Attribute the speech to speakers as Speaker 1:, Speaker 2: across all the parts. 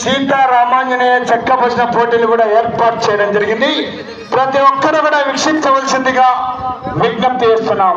Speaker 1: సీతారామాంజనేయ చెక్క భజన పోటీలు కూడా ఏర్పాటు చేయడం జరిగింది. ప్రతి ఒక్కరు కూడా వీక్షించవలసిందిగా విజ్ఞప్తి చేస్తున్నాం.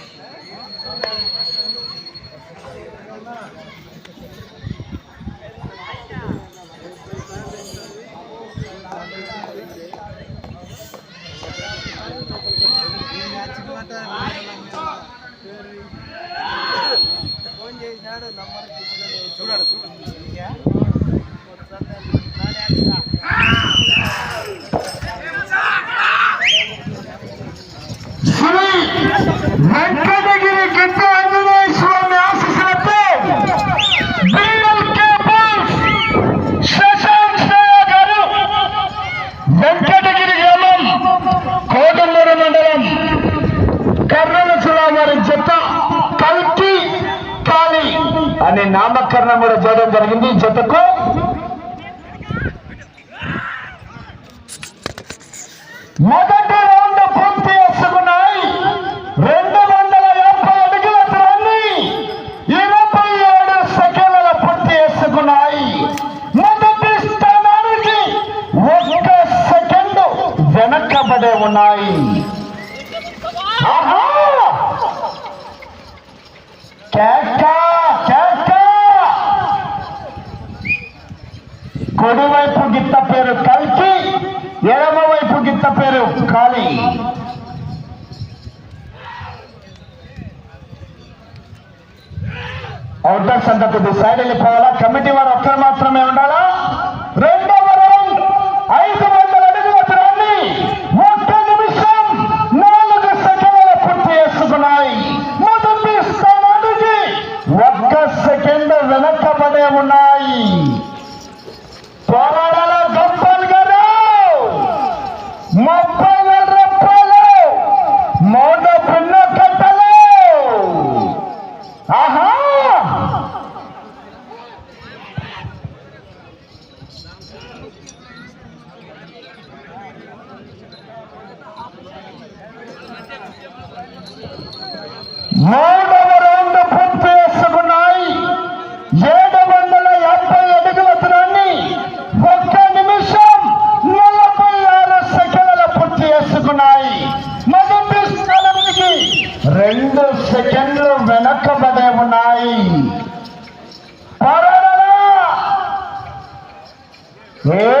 Speaker 1: పూర్తి కాలే అవుట్ బాక్స్ అంతా కొద్దిగా సైడ్ వెళ్ళిపోవాలా కమిటీ వారు ఒక్కరు మాత్రమే ఉండాలా? రెండు సెకండ్లు వెనక్కబడే ఉన్నాయి. ఏ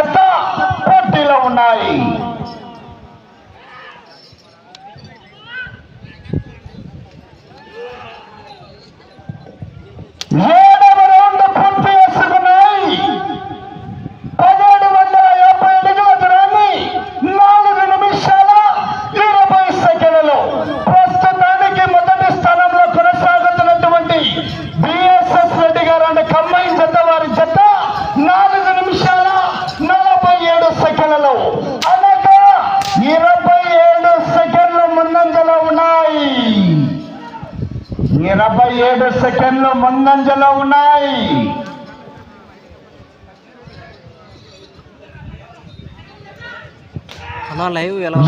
Speaker 1: pai. పోటీల్లో ముందంజలో ఉన్నాయి. లైవ్ ఎలా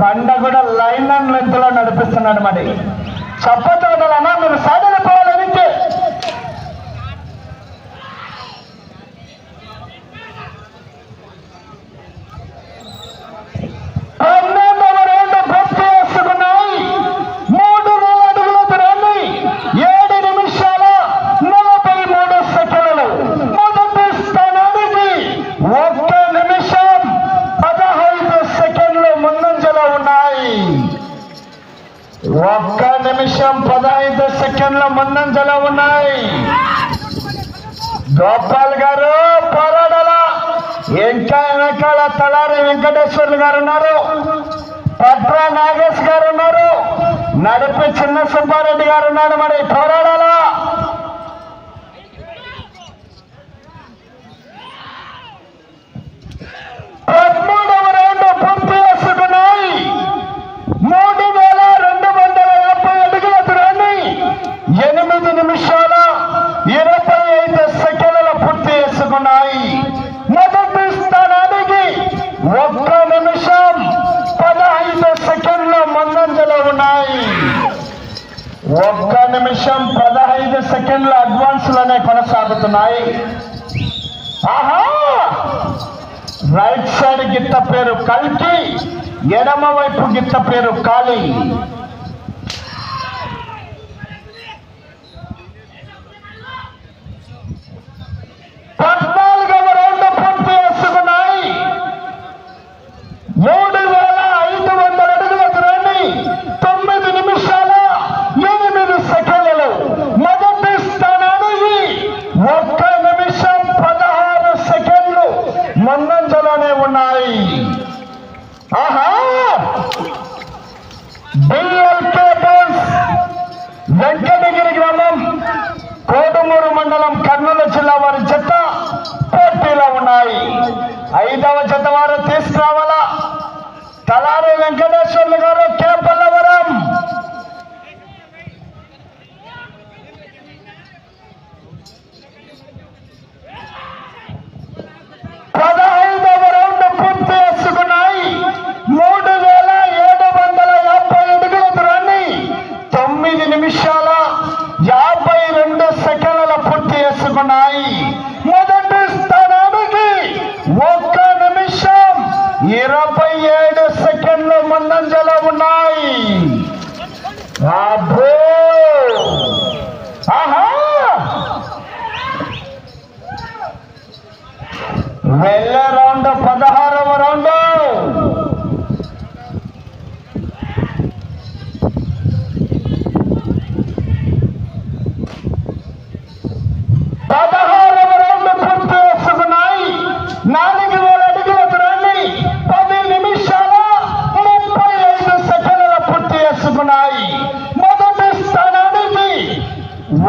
Speaker 2: బండ కూడా లైన్ అండ్ లెంత్లో నడిపిస్తున్నాడు మరి. చప్పతోటలన్నా మీరు సరే నిమిషం పదహైదు సెకండ్ల ముందంజలో ఉన్నాయి. గోపాల్ గారు పోరాడాల? ఇంకా వెనకాల తలారి వెంకటేశ్వర్లు గారు ఉన్నారు. పట్రా నాగేష్ గారు ఉన్నారు. నడిపి చిన్న సుబ్బారెడ్డి గారు ఉన్నారు. మరి పోరాడాలా?
Speaker 1: వైపు గిత్త పేరు మండలం కర్నూలు జిల్లా వారి జత పోటీలో ఉన్నాయి. ఐదవ జత వారు తీసుకురావాలా? తలారి వెంకటేశ్వర్లు గారు కేపల్లవరం పదహైదవ రౌండ్ పూర్తి చేసుకున్నాయి మూడు వేల ఏడు వందల యాభై అడుగుల దూరాన్ని తొమ్మిది నిమిషాల యాభై రెండు సెకండ్ల పూర్తి ఉన్నాయి మొదటి స్థానానికి ఒక్క నిమిషం ఇరవై ఏడు సెకండ్ల ముందంజలో ఉన్నాయి. అబ్బో! ఆహా! వెళ్ళే రౌండ్ పదహారవ రౌండ్ పదహారవ రౌండ్ పూర్తి చేసుకున్నాయి నాలుగు వేల అడుగుల దూరాన్ని పది నిమిషాల ముప్పై ఐదు సెకండ్ల పూర్తి చేసుకున్నాయి మొదటి స్థానానికి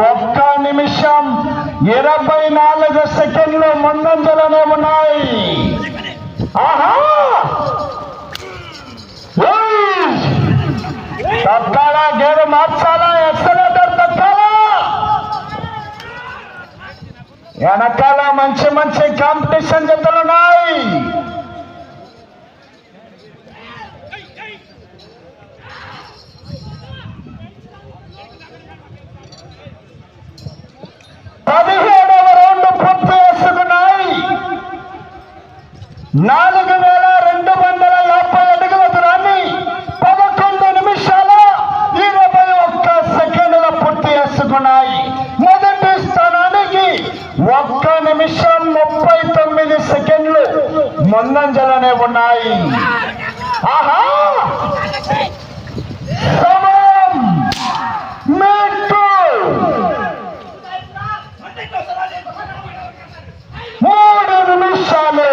Speaker 1: ఒక్క నిమిషం ఇరవై నాలుగు సెకండ్లు ముందంజలోనే ఉన్నాయి ఆహా ఏయ్! తక్కాలా గేరు మార్చాలా ఎక్సలేటర్ తక్కాలా వెనకాల మంచి మంచి కాంపిటీషన్ జతలు ఉన్నాయి పదిహేడవ రౌండ్ పూర్తి చేసుకున్నాయి నాలుగు వేల రెండు వందల యాభై అడుగుల దూరాన్ని పదకొండు నిమిషాల ఇరవై ఒక్క సెకండ్ల పూర్తి చేసుకున్నాయి. మొదటి స్థానానికి ఒక్క నిమిషం ముప్పై తొమ్మిది సెకండ్లు మందంజలనే ఉన్నాయి. ఆహా సమయం మీకు మూడు నిమిషాలు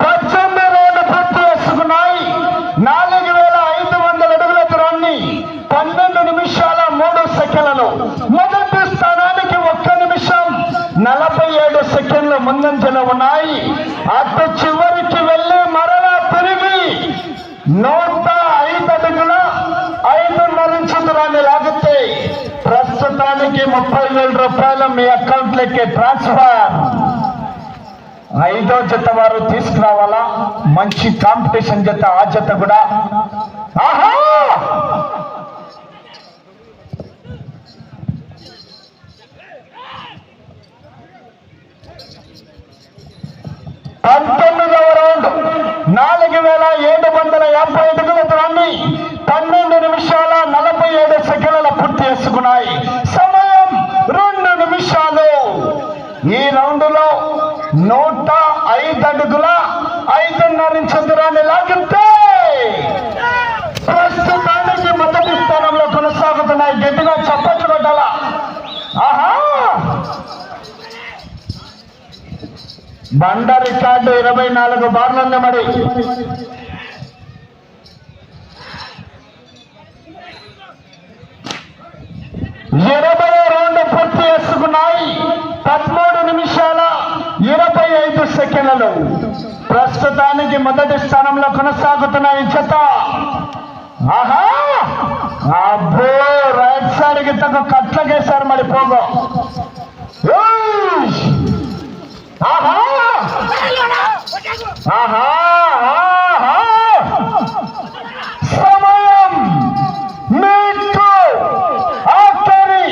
Speaker 1: పద్దెనిమిది రోడ్డు పూర్తి చేసుకున్నాయి నాలుగు వేల ఐదు వందల అడుగుల దూరాన్ని పన్నెండు నిమిషాల మూడు సెకండ్లను మొదటి స్థానానికి ఒక్క నిమిషం నలభై ఏడు సెకండ్లు ముందంజలో ఉన్నాయి అటు చివరికి వెళ్ళి మరలా తిరిగి నూట ఐదు అడుగుల ఐదున్నర ఇంచు లాగితే ప్రస్తుతానికి ముప్పై వేల రూపాయలు మీ అకౌంట్లోకి ట్రాన్స్ఫర్. ఐదో జత వారు తీసుకురావాలా? మంచి కాంపిటీషన్ జత ఆ జత కూడా. ఆహా! పంతొమ్మిదవ రౌండ్. నాలుగు వేల ఏడు వందల యాభై అడుగుల దూరాన్ని పన్నెండు నిమిషాల నలభై ఏడు సెకండ్ల పూర్తి చేసుకున్నాయి. సమయం రెండు నిమిషాలు. ఈ రౌండ్లో నూట ఐదు అడుగుల ఐదున్నర ఇంచు దూరాన్ని లాగితే ప్రస్తుతానికి మొదటి స్థానంలో కొనసాగుతున్నాయి. గట్టిగా చప్పట్లు కొట్టాలా? ఆహా! బండ రికార్డు ఇరవై నాలుగు బార్లు మరి. ఇరవై రెండు పూర్తి చేసుకున్నాయి. పదమూడు నిమిషాల ఇరవై ఐదు సెకండ్లు. ప్రస్తుతానికి మొదటి స్థానంలో కొనసాగుతున్నాయి చెత్త ఆహా! అబ్బో! రైట్ సైడ్ తగ్గ కట్లకేశారు మరి పోగో. ఆహా! ఆహా ఆహా సమయం మీకు ఆఖరి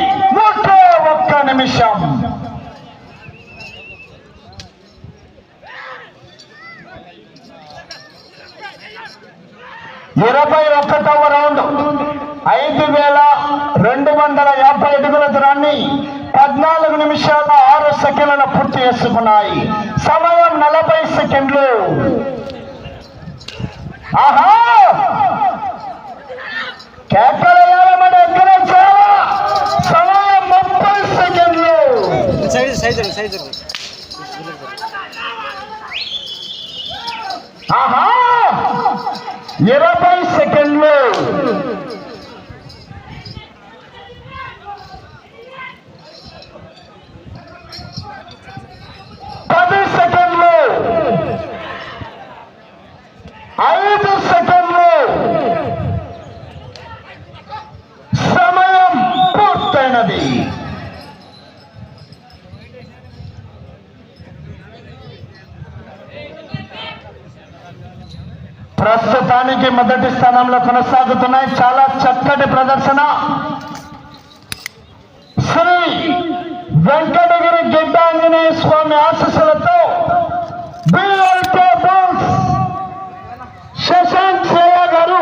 Speaker 1: ఇరవై ఒకటవ రౌండ్ ఐదు వేల రెండు వందల యాభై అడుగుల దూరాన్ని పద్నాలుగు నిమిషాల ఆరు సెకండ్లను పూర్తి చేసుకున్నాయి సమయం నలభై సెకండ్లు ఆహా కేకలయాలమని ఎక్కడ చాలా సమయం ముప్పై సెకండ్లు
Speaker 3: సైడ్ సైడ్ సైడ్
Speaker 1: ఆహా ఇరవై సెకండ్లు పది సెకండ్లు ఐదు సెకండ్లు సమయం పూర్తయినది ప్రస్తుతానికి మొదటి స్థానంలో కొనసాగుతున్నాయి. చాలా చక్కటి ప్రదర్శన. శ్రీ వెంకటగిరి గిడ్డాంజనేయ స్వామి ఆశీస్సులతో శశాంక్ సేయ గారు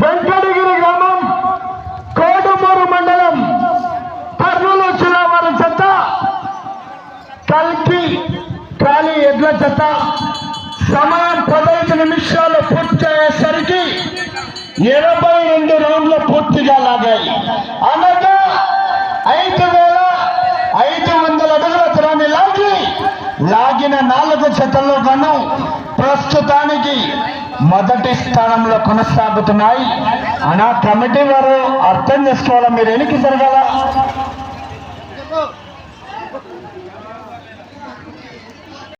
Speaker 1: వెంకటగిరి గ్రామం కోడుమూరు మండలం కర్నూలు జిల్లా వారి చెత్త కల్కి ఖాళీ ఎడ్ల చెత్త సమయం పదహైదు నిమిషాలు పూర్తి ఎనభై ఇరవై రెండు రౌండ్లు పూర్తిగా లాగాయి అనగా ఐదు వేల ఐదు వందల అడుగుల త్రాన్ని లాగి లాగిన నాలుగు జతల్లో గాను ప్రస్తుతానికి మొదటి స్థానంలో కొనసాగుతున్నాయి. అనా కమిటీ వారు అర్థం చేసుకోవాలా? మీరు ఎనికి జరగాల?